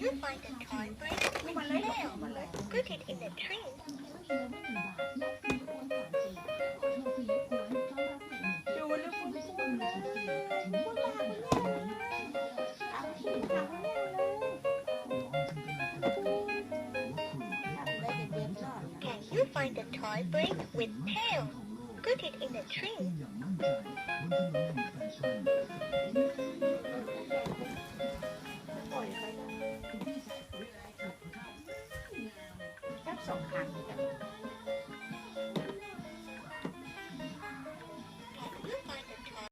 You're with in the tree. Can you find the toy bird with tail? Cricket in the tree. 好看一